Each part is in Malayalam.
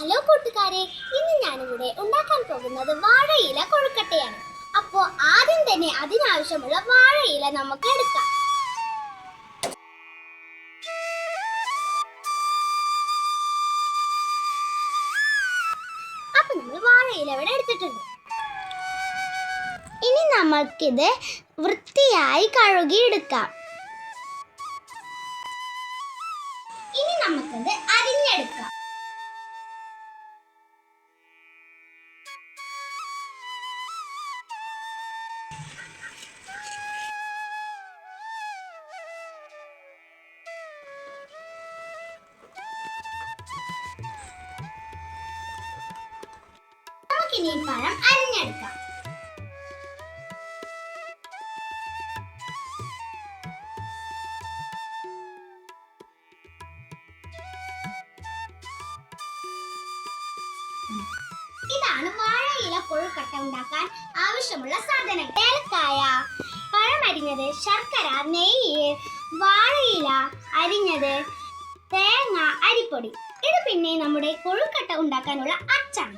ഹലോ കൂട്ടുകാരെ ഇന്ന് ഞാനിവിടെ ഉണ്ടാക്കാൻ പോകുന്നത് വാഴയില കൊഴുക്കട്ടയാണ്. അപ്പോ ആദ്യം തന്നെ അതിനാവശ്യമുള്ള വാഴയില നമുക്ക് എടുക്കാം. അപ്പൊ നമ്മൾ വാഴയില ഇവിടെ എടുത്തിട്ടുണ്ട്. ഇനി നമ്മൾക്കിത് വൃത്തിയായി കഴുകിയെടുക്കാം. ഇനി നമുക്കത് അരിഞ്ഞെടുക്കാം. നമുക്കിനി പഴം അരിഞ്ഞെടുക്കാം. ഇതാണ് വാഴയില കൊഴുക്കട്ട ഉണ്ടാക്കാൻ ആവശ്യമുള്ള സാധനങ്ങൾ. ഏലക്കായ. പഴം അരിഞ്ഞത് ശർക്കര നെയ്യ് വാഴയില അരിഞ്ഞത് തേങ്ങ അരിപ്പൊടി. ഇത് പിന്നെ നമ്മുടെ കൊഴുക്കട്ട ഉണ്ടാക്കാനുള്ള അച്ചാണ്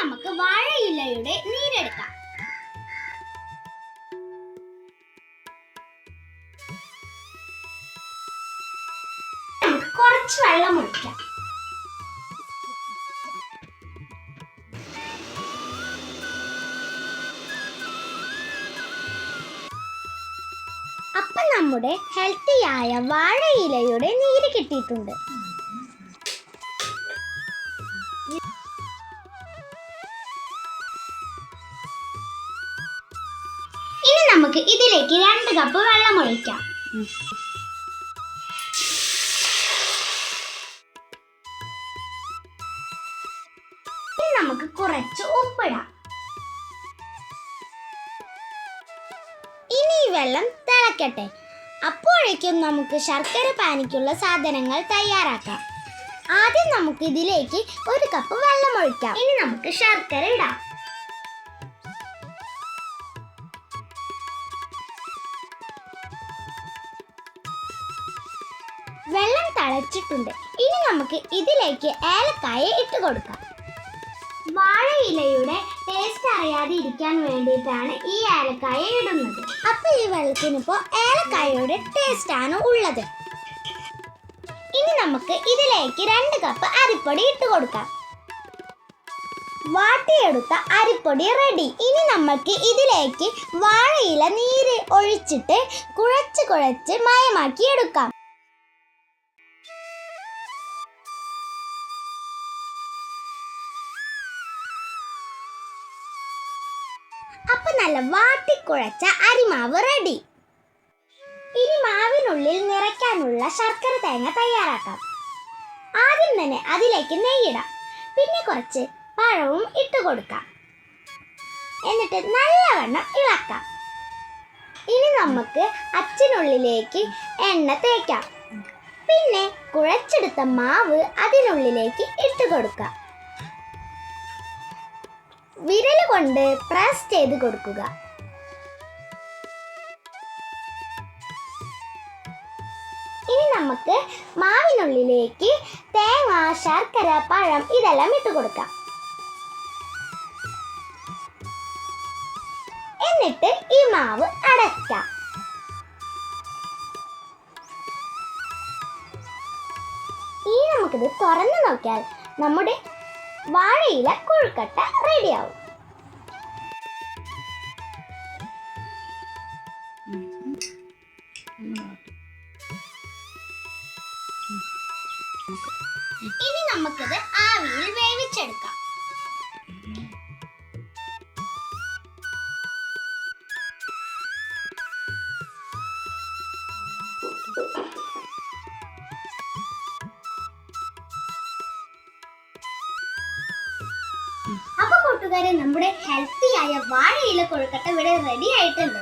നമുക്ക് വാഴയിലയുടെ നീരെടുക്കാം. കുറച്ച് വെള്ളം ഒഴിക്കാം. നമ്മുടെ ഹെൽത്തിയായ വാഴയിലയുടെ നീര് കിട്ടിയിട്ടുണ്ട്. നമുക്ക് ഇതിലേക്ക് രണ്ട് കപ്പ് വെള്ളം ഒഴിക്കാം. നമുക്ക് കുറച്ച് ഉപ്പിടാം. ഇനി ഈ വെള്ളം തിളക്കട്ടെ. അപ്പോഴേക്കും നമുക്ക് ശർക്കര പാനിക്കുള്ള സാധനങ്ങൾ തയ്യാറാക്കാം. ആദ്യം നമുക്ക് ഇതിലേക്ക് ഒരു കപ്പ് വെള്ളം ഒഴിക്കാം. ഇനി നമുക്ക് ശർക്കര ഇടാം. തിളച്ചിട്ടുണ്ട്. ഇനി നമുക്ക് ഇതിലേക്ക് ഏലക്കായ ഇട്ട് കൊടുക്കാം. വാഴയിലയുടെ ടേസ്റ്റ് അറിയാതെ ഇരിക്കാൻ വേണ്ടിയിട്ടാണ് ഈ ഏലക്കായ ഇടുന്നത്. അപ്പൊ ഈ വെള്ളത്തിനിപ്പോ ഏലക്കായയുടെ ടേസ്റ്റ് ആണ് ഉള്ളത്. ഇനി നമുക്ക് ഇതിലേക്ക് രണ്ട് കപ്പ് അരിപ്പൊടി ഇട്ട് കൊടുക്കാം. വാട്ടിയെടുത്ത അരിപ്പൊടി റെഡി ഇനി നമുക്ക് ഇതിലേക്ക് വാഴയില നീര് ഒഴിച്ചിട്ട് കുഴച്ച് കുഴച്ച് മയമാക്കി എടുക്കാം അപ്പൊ നല്ല വാട്ടിക്കുഴച്ച അരിമാവ് റെഡി ഇനി മാവിനുള്ളിൽ നിറയ്ക്കാനുള്ള ശർക്കര തേങ്ങ തയ്യാറാക്കാം. ആദ്യം തന്നെ അതിലേക്ക് നെയ്യിടാം. പിന്നെ കുറച്ച് പഴവും ഇട്ട് കൊടുക്കാം. എന്നിട്ട് നല്ലവണ്ണം ഇളക്കാം. ഇനി നമുക്ക് അച്ചിനുള്ളിലേക്ക് എണ്ണ തേക്കാം. പിന്നെ കുഴച്ചെടുത്ത മാവ് അതിനുള്ളിലേക്ക് ഇട്ട് കൊടുക്കാം. വിരൽ കൊണ്ട് പ്രസ് ചെയ്ത് കൊടുക്കുക. ഇനി നമുക്ക് മാവിനുള്ളിലേക്ക് തേങ്ങ ശർക്കര പഴം ഇതെല്ലാം ഇട്ട് കൊടുക്കാം. എന്നിട്ട് ഈ മാവ് അടയ്ക്കാം. ഇനി നമുക്കിത് തുറന്നു നോക്കിയാൽ നമ്മുടെ വാഴയില കൊഴുക്കട്ട റെഡിയാവും ഇനി നമുക്കിത് ആവിയിൽ വേവിച്ചെടുക്കാം. അപ്പൊ കൂട്ടുകാരെ നമ്മുടെ ഹെൽത്തി ആയ വാഴയില കൊഴുക്കട്ട ഇവിടെ റെഡി ആയിട്ടുണ്ട്.